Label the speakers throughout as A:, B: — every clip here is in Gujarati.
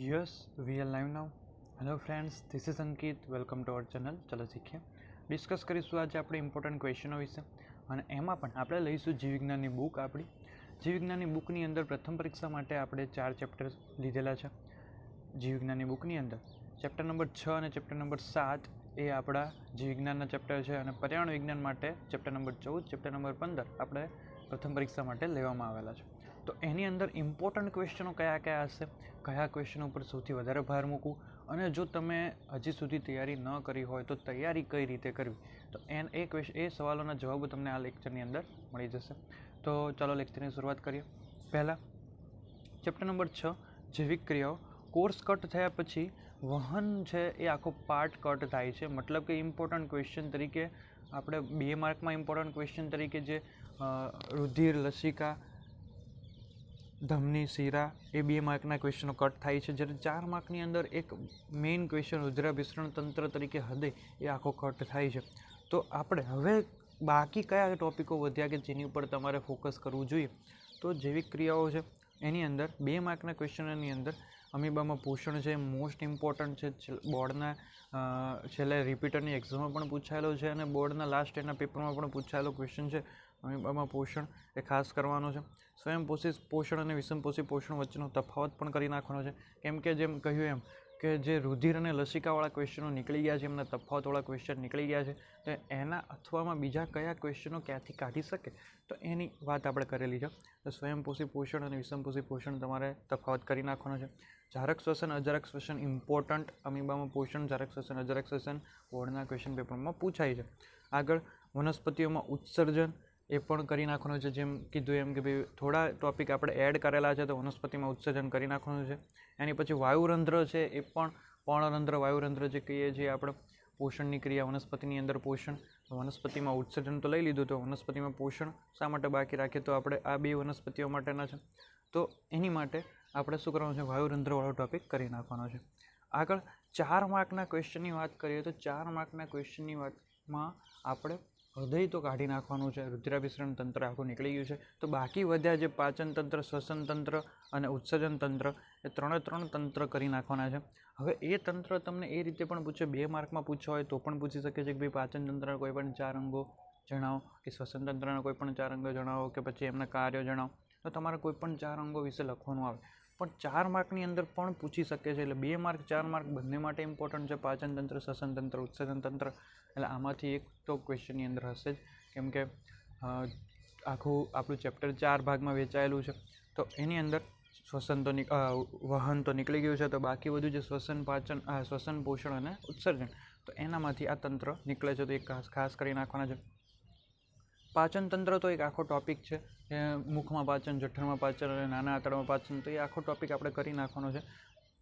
A: Yes, we are live now. Hello friends this is Ankit welcome to our channel ચલો શીખીએ ડિસ્કસ કરીશું આજે આપણે ઇમ્પોર્ટન્ટ ક્વેશ્ચનો વિશે. અને એમાં પણ આપણે લઈશું જીવવિજ્ઞાનની બુક આપણી. જીવવિજ્ઞાનની બુકની અંદર પ્રથમ પરીક્ષા માટે આપણે ચાર ચેપ્ટર લીધેલા છે. જીવવિજ્ઞાનની બુકની અંદર. ચેપ્ટર નંબર છ અને ચેપ્ટર નંબર સાત એ આપણા જીવવિજ્ઞાનના ચેપ્ટર છે અને પર્યાવરણ વિજ્ઞાન માટે ચેપ્ટર નંબર ચૌદ ચેપ્ટર નંબર પંદર આપણે પ્રથમ પરીક્ષા માટે લેવામાં આવેલા છે. તો એની અંદર ઇમ્પોર્ટન્ટ ક્વેશ્ચનો કયા કયા હશે? કયા ક્વેશ્ચન ઉપર સૌથી વધારે ભાર મૂકવું? અને જો તમે હજી સુધી તૈયારી ન કરી હોય તો તૈયારી કઈ રીતે કરવી? તો એન એ ક્વેશ્ચન એ સવાલોના જવાબો તમને આ લેક્ચરની અંદર મળી જશે. તો ચાલો લેક્ચરની શરૂઆત કરીએ. પહેલાં ચેપ્ટર નંબર છ, જૈવિક ક્રિયાઓ. કોર્સ કટ થયા પછી વહન છે એ આખો પાર્ટ કટ થાય છે. મતલબ કે ઇમ્પોર્ટન્ટ ક્વેશ્ચન તરીકે આપણે બે માર્કમાં ઇમ્પોર્ટન્ટ ક્વેશ્ચન તરીકે જે રુધિર, લસિકા ધમની શીરા એ બે માર્કના ક્વેશ્ચનો કટ થાય છે. જ્યારે ચાર માર્કની અંદર એક મેઇન ક્વેશ્ચન રુધિરાભિસરણ તંત્ર તરીકે હૃદય એ આખો કટ થાય છે. તો આપણે હવે બાકી કયા ટોપિકો વધ્યા કે જેની ઉપર તમારે ફોકસ કરવું જોઈએ? તો જૈવિક ક્રિયાઓ છે, એની અંદર બે માર્કના ક્વેશ્ચનની અંદર અમીબામાં પોષણ છે મોસ્ટ ઇમ્પોર્ટન્ટ છે બોર્ડના છેલ્લે રિપીટરની એક્ઝામમાં પણ પૂછાયેલો છે અને બોર્ડના લાસ્ટ એના પેપરમાં પણ પૂછાયેલો ક્વેશ્ચન છે. અમીબામાં પોષણ એ ખાસ કરવાનો છે. સ્વયંપોષી પોષણ અને વિષમપોષી પોષણ વચ્ચેનો તફાવત પણ કરી નાખવાનો છે. કેમ કે જેમ કહ્યું એમ કે જે રુધિર અને લસિકાવાળા ક્વેશ્ચનો નીકળી ગયા છે, એમના તફાવતવાળા ક્વેશ્ચન નીકળી ગયા છે, તો એના અથવામાં બીજા કયા ક્વેશ્ચનો ક્યાંથી કાઢી શકે? તો એની વાત આપણે કરેલી છે. તો સ્વયંપોષી પોષણ અને વિષમપોષી પોષણ તમારે તફાવત કરી નાખવાનો છે. જારક શ્વસન, અજારક શ્વસન ઇમ્પોર્ટન્ટ અમીબામાં પોષણ, જારક શ્વસન, અજારક શ્વસન બોર્ડના ક્વેશ્ચન પેપરમાં પૂછાય છે. આગળ વનસ્પતિઓમાં ઉત્સર્જન એ પણ કરી નાખવાનું છે. જેમ કીધું એમ કે ભાઈ થોડા ટોપિક આપણે એડ કરેલા છે તો વનસ્પતિમાં ઉત્સર્જન કરી નાખવાનું છે. એની પછી વાયુરંધ્ર છે એ પણ પર્ણરંધ્ર, વાયુરંધ્ર જે કહીએ છીએ આપણે, પોષણની ક્રિયા વનસ્પતિની અંદર પોષણ. વનસ્પતિમાં ઉત્સર્જન તો લઈ લીધું તો વનસ્પતિમાં પોષણ શા માટે બાકી રાખીએ તો આપણે આ બે વનસ્પતિઓ માટેના છે. તો એની માટે આપણે શું કરવાનું છે? વાયુરંધ્રવાળો ટોપિક કરી નાખવાનો છે. આગળ ચાર માર્કના ક્વેશ્ચનની વાત કરીએ તો ચાર માર્કના ક્વેશ્ચનની વાતમાં આપણે હૃદય તો કાઢી નાખવાનું છે રુધિરાભિસરણ તંત્ર આખું નીકળી ગયું છે. તો બાકી વધ્યા જે પાચન તંત્ર, શ્વસન તંત્ર અને ઉત્સર્જન તંત્ર, એ ત્રણે ત્રણ તંત્ર કરી નાખવાના છે. હવે એ તંત્ર તમને એ રીતે પણ પૂછે, બે માર્કમાં પૂછ્યો હોય તો પણ પૂછી શકે છે કે ભાઈ પાચન તંત્રના કોઈ પણ ચાર અંગો જણાવો, કે શ્વસન તંત્રના કોઈ પણ ચાર અંગો જણાવો, કે પછી એમના કાર્યો જણાવો. તો તમારે કોઈ પણ ચાર અંગો વિશે લખવાનું આવે. પણ ચાર માર્કની અંદર પણ પૂછી શકે છે. એટલે બે માર્ક, ચાર માર્ક બંને માટે ઇમ્પોર્ટન્ટ છે. પાચન તંત્ર, શ્વસન તંત્ર, ઉત્સર્જન તંત્ર. એટલે આમાંથી એક તો ક્વેશ્ચનની અંદર હશે જ. કેમ કે આખું, આપણું ચેપ્ટર ચાર ભાગમાં વહેંચાયેલું છે. તો એની અંદર શ્વસન તો વહન તો નીકળી ગયું છે. તો બાકી બધું જે શ્વસન, પાચન શ્વસન, પોષણ અને ઉત્સર્જન, તો એનામાંથી આ તંત્ર નીકળે છે. તો એ ખાસ ખાસ કરી નાખવાના છે. પાચન તંત્ર તો એક આખો ટોપિક છે. મુખમાં પાચન, જઠરમાં પાચન અને નાના આંતરડામાં પાચન, તો એ આખો ટોપિક આપણે કરી નાખવાનો છે.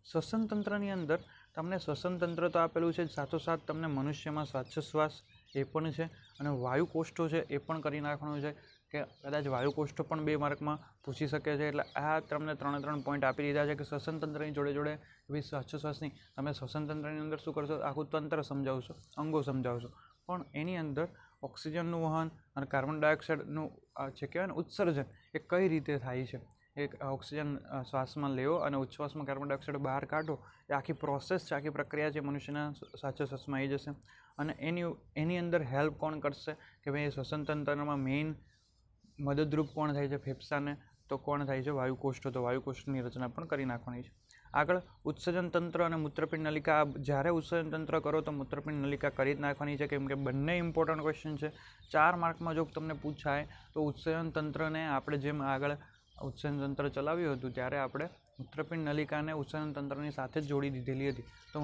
A: શ્વસન તંત્રની અંદર તમને શ્વસન તંત્ર તો આપેલું છે સાથોસાથ તમને મનુષ્યમાં શ્વાસોશ્વાસ એ પણ છે અને વાયુ કોષ્ઠો છે એ પણ કરી નાખવાનું છે કે કદાચ વાયુ કોષ્ઠો પણ બે માર્કમાં પૂછી શકે છે. એટલે આ તમને ત્રણે ત્રણ પોઈન્ટ આપી દીધા છે કે શ્વસન તંત્રની જોડે જોડે એવી શ્વાસોશ્વાસની તમે શ્વસન તંત્રની અંદર શું કરશો? આખું તંત્ર સમજાવશો, અંગો સમજાવશો. પણ એની અંદર ઓક્સિજનનું વહન અને કાર્બન ડાયોક્સાઇડનું જે કહેવાય ને ઉત્સર્જન, એ કઈ રીતે થાય છે? એક ઓક્સિજન શ્વાસમાં લેવો અને ઉચ્છ્વાસમાં કાર્બન ડાયોક્સાઇડ બહાર કાઢો, એ આખી પ્રોસેસ છે, આખી પ્રક્રિયા છે, મનુષ્યના શ્વાસોશ્વાસમાં આવી જશે. અને એની એની અંદર હેલ્પ કોણ કરશે? કે ભાઈ શ્વસન તંત્રમાં મેઇન મદદરૂપ કોણ થાય છે? ફેફસાને તો કોણ થાય છે? વાયુકોષ્ઠો, તો વાયુકોષ્ઠની રચના પણ કરી નાખવાની છે. આગળ ઉત્સર્જન તંત્ર અને મૂત્રપિંડ નલિકા જ્યારે ઉત્સર્જન તંત્ર કરો તો મૂત્રપિંડ નલિકા કરી જ નાખવાની છે? કેમ કે બંને ઇમ્પોર્ટન્ટ ક્વેશ્ચન છે. ચાર માર્કમાં જો તમને પૂછાય તો ઉત્સર્જન તંત્રને આપણે જેમ આગળ ઉત્સર્જન તંત્ર ચલાવ્યું હતું, ત્યારે આપણે મૂત્રપિંડ નલિકાને ઉત્સર્જન તંત્રની સાથે જ જોડી દીધેલી હતી. તો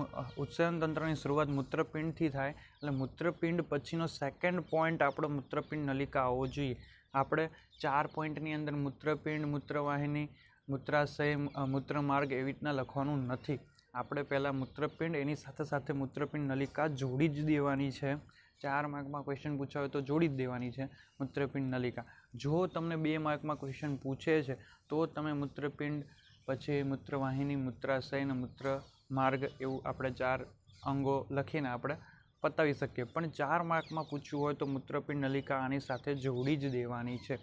A: ઉત્સર્જન તંત્રની શરૂઆત મૂત્રપિંડથી થાય, એટલે મૂત્રપિંડ પછીનો સેકન્ડ પોઈન્ટ આપણો મૂત્રપિંડ નલિકા હોવો જોઈએ. આપણે ચાર પોઈન્ટની અંદર મૂત્રપિંડ, મૂત્રવાહિની મૂત્રાશય મૂત્રમાર્ગ એવી રીતના લખવાનું નથી. આપણે પહેલાં મૂત્રપિંડ, એની સાથે સાથે મૂત્રપિંડ નલિકા જોડી જ દેવાની છે. ચાર માર્કમાં ક્વેશ્ચન પૂછાય તો જોડી જ દેવાની છે, મૂત્રપિંડ નલિકા. જો તમને બે માર્કમાં ક્વેશ્ચન પૂછે છે, તો તમે મૂત્રપિંડ, પછી મૂત્રવાહિની, મૂત્રાશય અને મૂત્ર માર્ગ એવું આપણે ચાર અંગો લખીને આપણે પતાવી શકીએ. પણ ચાર માર્કમાં પૂછવું હોય તો મૂત્રપિંડ નલિકા આની સાથે જોડી જ દેવાની છે.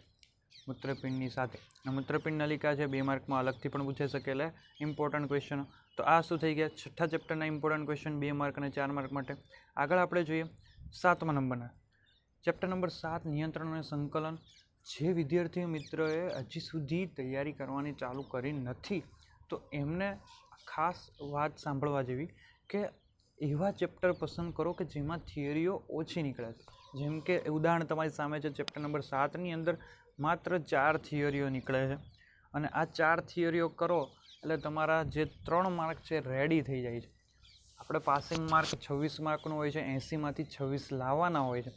A: મૂત્રપિંડની સાથે. મૂત્રપિંડ નલિકા છે, બે માર્કમાં અલગથી પણ પૂછાઈ શકે એટલે ઇમ્પોર્ટન્ટ ક્વેશ્ચનો તો આ શું થઈ ગયા? છઠ્ઠા ચેપ્ટરના ઇમ્પોર્ટન્ટ ક્વેશ્ચન બે માર્ક અને ચાર માર્ક માટે. આગળ આપણે જોઈએ સાતમા નંબરના. ચેપ્ટર નંબર સાત, નિયંત્રણ અને સંકલન. જે વિદ્યાર્થી મિત્રોએ હજી સુધી તૈયારી કરવાની ચાલુ કરી નથી, તો એમને ખાસ વાત સાંભળવા જેવી કે એવા ચેપ્ટર પસંદ કરો કે જેમાં થિયરીઓ ઓછી નીકળે છે. જેમ કે ઉદાહરણ તમારી સામે છે ચેપ્ટર નંબર સાતની અંદર માત્ર ચાર થિયરીઓ નીકળે છે. અને આ ચાર થિયરીઓ કરો એટલે તમારા જે ત્રણ માર્ક છે રેડી થઈ જાય છે. આપણે પાસિંગ માર્ક છવ્વીસ માર્કનું હોય છે, એંસીમાંથી છવ્વીસ લાવવાના હોય છે.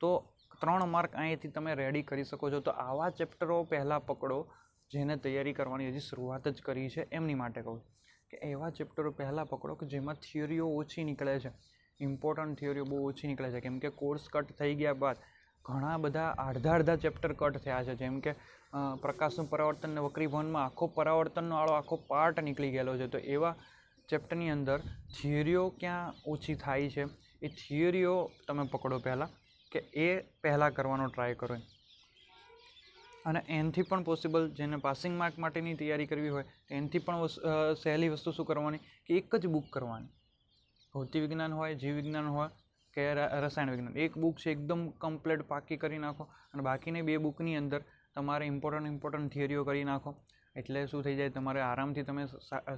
A: તો ત્રણ માર્ક અહીંથી તમે રેડી કરી શકો છો. તો આવા ચેપ્ટરો પહેલાં પકડો, જેને તૈયારી કરવાની હજી શરૂઆત જ કરી છે. એમની માટે કહું કે એવા ચેપ્ટરો પહેલાં પકડો કે જેમાં થિયરીઓ ઓછી નીકળે છે. ઇમ્પોર્ટન્ટ થિયરીઓ બહુ ઓછી નીકળે છે. કેમ કે કોર્સ કટ થઈ ગયા બાદ ઘણા બધા અડધા અડધા ચેપ્ટર કટ થયા છે. જેમ કે પ્રકાશનું પરાવર્તન ને વક્રીભવનમાં આખો પરાવર્તનનો આળો, આખો પાર્ટ નીકળી ગયેલો છે. તો એવા ચેપ્ટરની અંદર થિયરીઓ ક્યાં ઓછી થાય છે? એ થિયરીઓ તમે પકડો પહેલાં, કે એ પહેલાં કરવાનો ટ્રાય કરો અને એનથી પણ પોસિબલ જેને પાસિંગ માર્ક માટેની તૈયારી કરવી હોય એનથી પણ સહેલી વસ્તુ શું કરવાની? કે એક જ બુક કરવાની. ભૌતિક વિજ્ઞાન હોય, જીવ વિજ્ઞાન હોય કે રસાયણ વિજ્ઞાન. એક બુક છે એકદમ કમ્પ્લીટ પાકી કરી નાખો અને બાકીની બે બુકની અંદર તમારે ઇમ્પોર્ટન્ટ ઇમ્પોર્ટન્ટ થિયરીઓ કરી નાખો. એટલે શું થઈ જાય, તમારે આરામથી તમે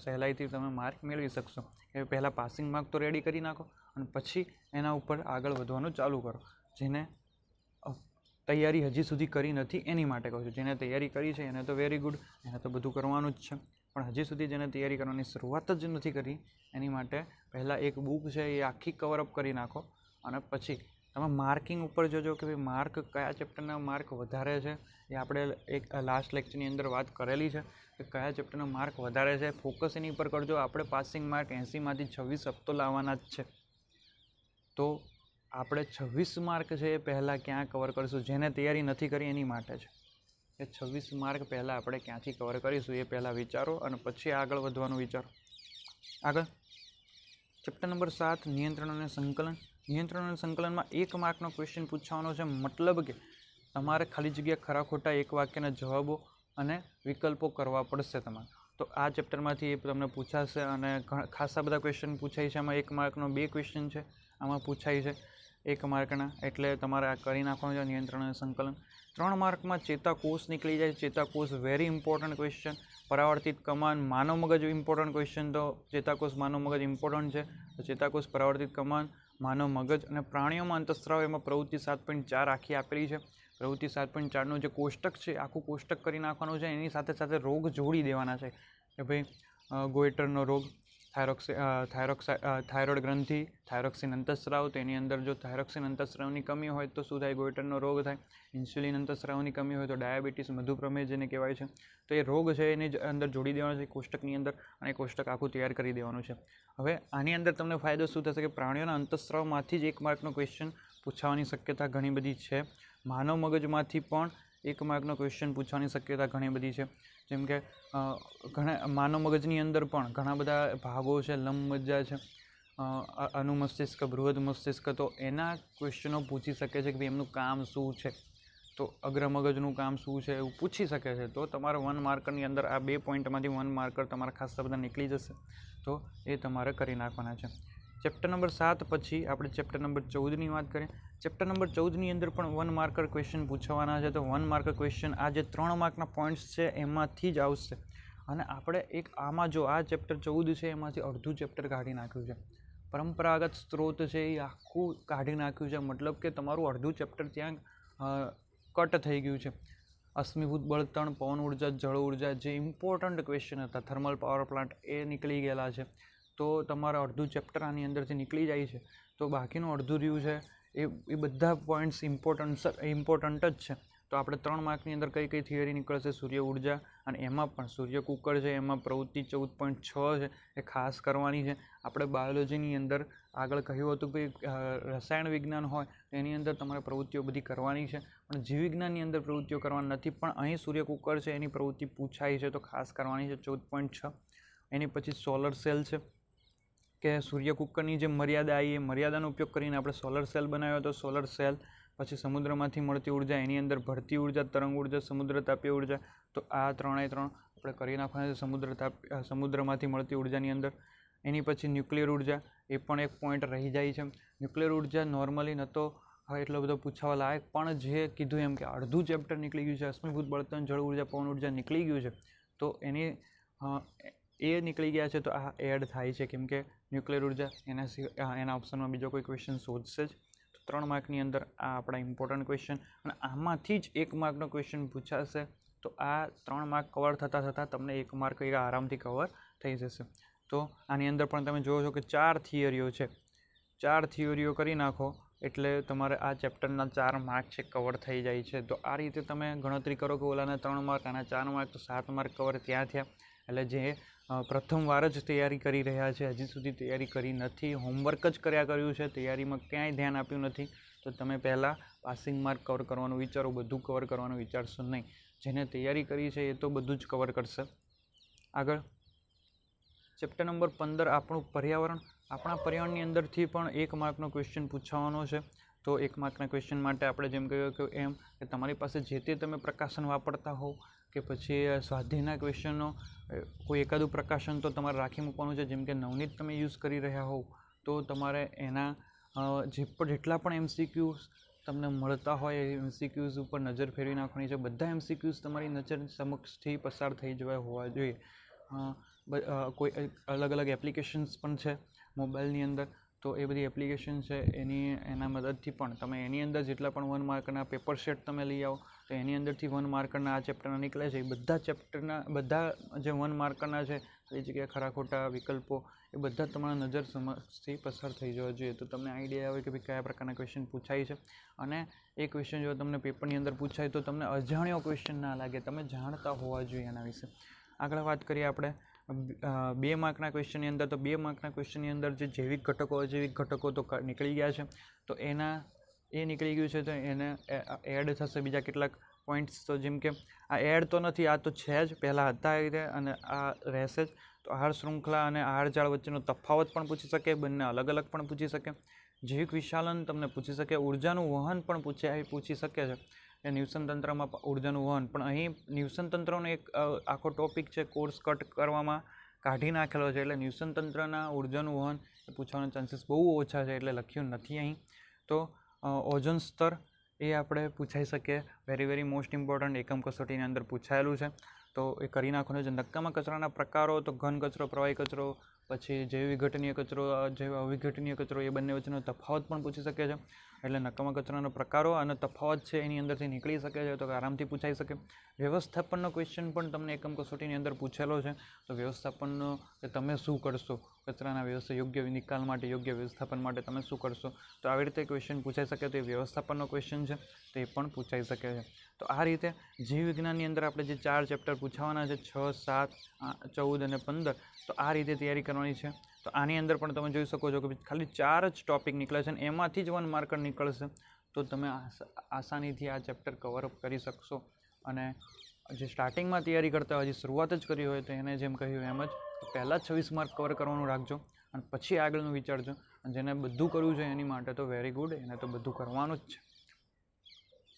A: સહેલાઈથી તમે માર્ક મેળવી શકશો. એ પહેલાં પાસિંગ માર્ક તો રેડી કરી નાખો અને પછી એના ઉપર આગળ વધવાનું ચાલુ કરો. જેને તૈયારી હજી સુધી કરી નથી એની માટે કહું છું. જેને તૈયારી કરી છે એને તો વેરી ગુડ એને તો બધું કરવાનું જ છે. પણ હજી સુધી જેને તૈયારી કરવાની શરૂઆત જ નથી કરી, એની માટે પહેલાં એક બુક છે એ આખી કવરઅપ કરી નાખો. અને પછી તમે માર્કિંગ ઉપર જોજો કે ભાઈ માર્ક કયા ચેપ્ટરના માર્ક વધારે છે. એ આપણે એક લાસ્ટ લેક્ચરની અંદર વાત કરેલી છે કે કયા ચેપ્ટરના માર્ક વધારે છે. ફોકસ એની ઉપર કરજો. આપણે પાસિંગ માર્ક એંસીમાંથી છવ્વીસ હપ્તો લાવવાના જ છે. તો આપણે છવ્વીસ માર્ક છે એ પહેલાં ક્યાં કવર કરીશું? જેને તૈયારી નથી કરી એની માટે છે. એ છવ્વીસ માર્ક પહેલાં આપણે ક્યાંથી કવર કરીશું એ પહેલાં વિચારો અને પછી આગળ વધવાનું વિચારો. આગળ. ચેપ્ટર નંબર સાત, નિયંત્રણ અને સંકલન. નિયંત્રણ અને સંકલનમાં એક માર્કનો ક્વેશ્ચન પૂછવાનો છે. મતલબ કે તમારે ખાલી જગ્યા ખરા ખોટા એક વાક્યના જવાબો અને વિકલ્પો કરવા પડશે તમારે. તો આ ચેપ્ટરમાંથી એ તમને પૂછાશે અને ખાસા બધા ક્વેશ્ચન પૂછાય છે. આમાં એક માર્કનો બે ક્વેશ્ચન છે. આમાં પૂછાય છે એક માર્કના. એટલે તમારે આ કરી નાખવાનું છે નિયંત્રણ અને સંકલન. ત્રણ માર્કમાં ચેતાકોષ નીકળી જાય. ચેતાકોષ વેરી ઇમ્પોર્ટન્ટ ક્વેશ્ચન પરાવર્તિત કમાન માનવ મગજ ઇમ્પોર્ટન્ટ ક્વેશ્ચન તો ચેતાકોષ માનવ મગજ ઇમ્પોર્ટન્ટ છે. ચેતાકોષ પરાવર્તિત કમાન માનવ મગજ અને પ્રાણીઓમાં અંતસ્ત્રાવ એમાં પ્રવૃત્તિ સાત પોઈન્ટ ચાર આખી આપેલી છે. પ્રવૃત્તિ સાત પોઈન્ટ ચારનું જે કોષ્ટક છે, આખું કોષ્ટક કરી નાખવાનું છે, એની સાથે સાથે રોગ જોડી દેવાના છે. કે ભાઈ ગોએટરનો રોગ થાયરોક્સી થાયરોક્સા થાઇરોઇડ ગ્રંથિ થાઇરોક્સિન અંતસ્રાવ, તેની અંદર જો થાઇરોક્સિન અંતસ્રાવની કમી હોય તો શું થાય ગોઈટરનો રોગ થાય. ઇન્સ્યુલિન અંતસ્રાવની કમી હોય તો ડાયાબિટીસ, મધુપ્રમેહ જેને કહેવાય છે. તો એ રોગ છે એની અંદર જોડી દેવાનો છે કોષ્ટકની અંદર અને કોષ્ટક આખું તૈયાર કરી દેવાનું છે. હવે આની અંદર તમને ફાયદો શું થશે કે પ્રાણીઓના અંતસ્રાવમાંથી જ એક માર્કનો ક્વેશ્ચન પૂછવાની શક્યતા ઘણી બધી છે. માનવ મગજમાંથી પણ એક માર્કનો ક્વેશ્ચન પૂછવાની શક્યતા ઘણી બધી છે. જેમ કે ઘણા માનવ મગજની અંદર પણ ઘણા બધા ભાગો છે લંબમજ્જા છે. અ, અ- અનુમસ્તિષ્ક બૃહદ મસ્તિષ્ક તો એના ક્વેશ્ચનો પૂછી શકે છે કે ભાઈ એમનું કામ શું છે? તો અગ્ર મગજનું કામ શું છે એવું પૂછી શકે છે. તો તમારે વન માર્કરની અંદર આ બે પોઈન્ટમાંથી વન માર્કર તમારા ખાસા બધા નીકળી જશે. તો એ તમારે કરી નાખવાના છે. ચેપ્ટર નંબર સાત પછી આપણે ચેપ્ટર નંબર ચૌદની વાત કરીએ. ચેપ્ટર નંબર ચૌદની અંદર પણ વન માર્કર ક્વેશ્ચન પૂછવાના છે. તો વન માર્કર ક્વેશ્ચન આ જે ત્રણ માર્કના પોઈન્ટ્સ છે, એમાંથી જ આવશે. અને આપણે એક આમાં જો આ ચેપ્ટર ચૌદ છે, એમાંથી અડધું ચેપ્ટર કાઢી નાખ્યું છે. પરંપરાગત સ્ત્રોત છે, એ આખું કાઢી નાખ્યું છે. મતલબ કે તમારું અડધું ચેપ્ટર ત્યાં કટ થઈ ગયું છે. અશ્મિભૂત બળતણ પવન ઊર્જા, જળ ઊર્જા જે ઇમ્પોર્ટન્ટ ક્વેશ્ચન હતા થર્મલ પાવર પ્લાન્ટ એ નીકળી ગયેલા છે. તો તમારા અડધું ચેપ્ટર આની અંદરથી નીકળી જાય છે. તો બાકીનું અડધું રહ્યું છે, એ એ બધા પોઈન્ટ્સ ઇમ્પોર્ટન્ટ ઇમ્પોર્ટન્ટ જ છે. તો આપણે ત્રણ માર્કની અંદર કઈ કઈ થિયરી નીકળશે? સૂર્ય ઊર્જા અને એમાં પણ. સૂર્ય કુકર છે, એમાં પ્રવૃત્તિ ચૌદ પોઈન્ટ છ છે, એ ખાસ કરવાની છે. આપણે બાયોલોજીની અંદર આગળ કહ્યું હતું કે રસાયણ વિજ્ઞાન હોય, એની અંદર તમારે પ્રવૃત્તિઓ બધી કરવાની છે. પણ જીવ વિજ્ઞાનની અંદર પ્રવૃત્તિઓ કરવાની નથી, પણ અહીં સૂર્ય કુકર છે, એની પ્રવૃત્તિ પૂછાય છે, તો ખાસ કરવાની છે ચૌદ પોઈન્ટ છ. એની પછી સોલર સેલ છે કે સૂર્ય કુકરની જે મર્યાદા આવી એ મર્યાદાનો ઉપયોગ કરીને આપણે સોલર સેલ બનાવ્યો હતો સોલર સેલ પછી સમુદ્રમાંથી મળતી ઊર્જા, એની અંદર ભરતી ઊર્જા, તરંગ ઊર્જા, સમુદ્ર તાપીય ઊર્જા, તો આ ત્રણેય ત્રણ આપણે કરી નાખવાના છે. સમુદ્ર તાપ સમુદ્રમાંથી મળતી ઉર્જાની અંદર. એની પછી ન્યુક્લિયર ઊર્જા, એ પણ એક પોઈન્ટ રહી જાય છે ન્યુક્લિયર ઊર્જા નોર્મલી ન તો હવે એટલો બધો પૂછવા લાયક, પણ જે કીધું એમ કે અડધું ચેપ્ટર નીકળી ગયું છે, અશ્મિભૂત બળતણ, જળ ઊર્જા, પવન ઊર્જા નીકળી ગયું છે, તો એની એ નીકળી ગયા છે, તો આ એડ થાય છે. કેમ કે ન્યુક્લિયર ઊર્જા, એના સિવાય એના ઓપ્શનમાં બીજો કોઈ ક્વેશ્ચન શોધશે જ? તો ત્રણ માર્કની અંદર આ આપણા ઇમ્પોર્ટન્ટ ક્વેશ્ચન અને આમાંથી જ એક માર્કનો ક્વેશ્ચન પૂછાશે, તો આ ત્રણ માર્ક કવર થતાં થતાં તમને એક માર્ક એ આરામથી કવર થઈ જશે. તો આની અંદર પણ તમે જોવો છો કે ચાર થિયરીઓ છે. ચાર થિયરીઓ કરી નાખો, એટલે તમારે આ ચેપ્ટરના ચાર માર્ક છે કવર થઈ જાય છે. તો આ રીતે તમે ગણતરી કરો કે ઓલાના ત્રણ માર્ક આના ચાર માર્ક તો સાત માર્ક કવર ત્યાં થયા. એટલે જે પ્રથમવાર જ તૈયારી કરી રહ્યા છે. હજી સુધી તૈયારી કરી નથી. હોમવર્ક જ કર્યા કર્યું છે. તૈયારીમાં ક્યાંય ધ્યાન આપ્યું નથી. તો તમે પહેલાં પાસિંગ માર્ક કવર કરવાનું વિચારો. બધું કવર કરવાનું વિચારશો નહીં. જેને તૈયારી કરી છે એ તો બધું જ કવર કરશે. આગળ. ચેપ્ટર નંબર પંદર, આપણું પર્યાવરણ. આપણા પર્યાવરણની અંદરથી પણ એક માર્કનો ક્વેશ્ચન પૂછવાનો છે. તો એક માર્કના ક્વેશ્ચન માટે આપણે જેમ કહ્યું કે એમ કે તમારી પાસે જે તે તમે પ્રકાશન વાપરતા હોવ કે પછી સ્વાધ્યાયના ક્વેશ્ચનો કોઈ એકાદું પ્રકાશન તો તમારે રાખી મૂકવાનું છે? જેમ કે નવનીત તમે યુઝ કરી રહ્યા હોવ, તો તમારે એના જે પણ જેટલા પણ એમસીક્યુઝ તમને મળતા હોય, એ એમસીક્યુઝ ઉપર નજર ફેરવી નાખવાની છે. બધા એમસીક્યુઝ તમારી નજર સમક્ષથી પસાર થઈ જવા હોવા જોઈએ. કોઈ અલગ અલગ એપ્લિકેશન્સ પણ છે મોબાઈલની અંદર. તો એ બધી એપ્લિકેશન છે, એની, એના મદદથી પણ તમે એની અંદર જેટલા પણ વન માર્કના પેપર સેટ તમે લઈ આવો, તો એની અંદરથી વન માર્કરના આ ચેપ્ટરના નીકળે છે. એ બધા ચેપ્ટરના બધા જે વન માર્કરના છે, એ જગ્યાએ ખરા ખોટા વિકલ્પો, એ બધા તમારા નજર સમજથી પસાર થઈ જવા જોઈએ. તો તમને આઈડિયા આવે કે ભાઈ કયા પ્રકારના ક્વેશ્ચન પૂછાય છે. અને એ ક્વેશ્ચન જો તમને પેપરની અંદર પૂછાય તો તમને અજાણ્યો ક્વેશ્ચન ના લાગે. તમે જાણતા હોવા જોઈએ એના વિશે. આગળ વાત કરીએ આપણે. બે માર્કના ક્વેશ્ચનની અંદર તો બે માર્કના ક્વેશ્ચનની અંદર જે જૈવિક ઘટકો, અજૈવિક ઘટકો તો નીકળી ગયા છે. તો એના, એ નીકળી ગયું છે તો એને એડ થશે બીજા કેટલાક પોઈન્ટ્સ તો જેમ કે આ એડ તો નથી, આ તો છે જ. પહેલાં હતા એ રીતે અને આ રહેશે જ. તો આહાર શૃંખલા અને આહાર જાળ વચ્ચેનો તફાવત પણ પૂછી શકે, બંને અલગ અલગ પણ પૂછી શકે. જૈવિક વિશાલન તમને પૂછી શકે, ઉર્જાનું વહન પણ પૂછે પૂછી શકે છે. એ નિવસન તંત્રમાં ઉર્જાનું વહન. પણ અહીં નિવસન તંત્રનો એક આખો ટોપિક છે કોર્સ કટ કરવામાં કાઢી નાખેલો છે. એટલે નિવસન તંત્રના ઉર્જાનું વહન એ પૂછવાના ચાન્સીસ બહુ ઓછા છે એટલે લખ્યું નથી અહીં. તો ઓઝોન સ્તર એ આપણે પૂછાઈ શકીએ. વેરી વેરી મોસ્ટ ઇમ્પોર્ટન્ટ એકમ કસોટીની અંદર પૂછાયેલું છે. તો એ કરી નાખવાનું છે નક્કામાં કચરાના પ્રકારો, તો ઘન કચરો, પ્રવાહી કચરો પછી જૈવ વિઘટનીય કચરો જૈવ અવિઘટનીય કચરો, એ બંને વચ્ચેનો તફાવત પણ પૂછી શકે છે. એટલે નકામા કચરાના પ્રકારો અને તફાવત છે એની અંદરથી નીકળી શકે છે તો આરામથી પૂછાઈ શકે. વ્યવસ્થાપનનો ક્વેશ્ચન પણ તમને એકમ કસોટીની અંદર પૂછેલો છે. તો વ્યવસ્થાપનનો કે તમે શું કરશો? કચરાના વ્યવસ્થા યોગ્ય નિકાલ માટે, યોગ્ય વ્યવસ્થાપન માટે તમે શું કરશો? તો આવી રીતે ક્વેશ્ચન પૂછાઈ શકે તો એ વ્યવસ્થાપનનો ક્વેશ્ચન છે, તો એ પણ પૂછાઈ શકે છે. તો આ રીતે જીવ વિજ્ઞાનની અંદર આપણે જે ચાર ચેપ્ટર પૂછાવાના છે, છ, સાત ચૌદ અને પંદર તો આ રીતે તૈયારી કરવાની છે. તો આની અંદર પણ તમે જોઈ શકો છો કે ખાલી ચાર જ ટોપિક નીકળે છે અને એમાંથી જ વન માર્કર નીકળશે. તો તમે આસ- આસાનીથી આ ચેપ્ટર કવર અપ કરી શકશો. અને જે સ્ટાર્ટિંગમાં તૈયારી કરતા હજી શરૂઆત જ કરી હોય, તો એને જેમ કહ્યું એમ જ પહેલાં છવ્વીસ માર્ક કવર કરવાનું રાખજો અને પછી આગળનું વિચારજો. અને જેને બધું કરવું છે એની માટે તો વેરી ગુડ એને તો બધું કરવાનું જ છે.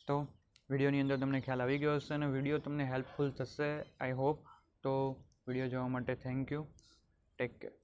A: તો વિડીયોની અંદર તમને ખ્યાલ આવી ગયો હશે અને વીડિયો તમને હેલ્પફુલ થશે આઈ હોપ તો વીડિયો જોવા માટે થેન્ક યુ ટેક કેર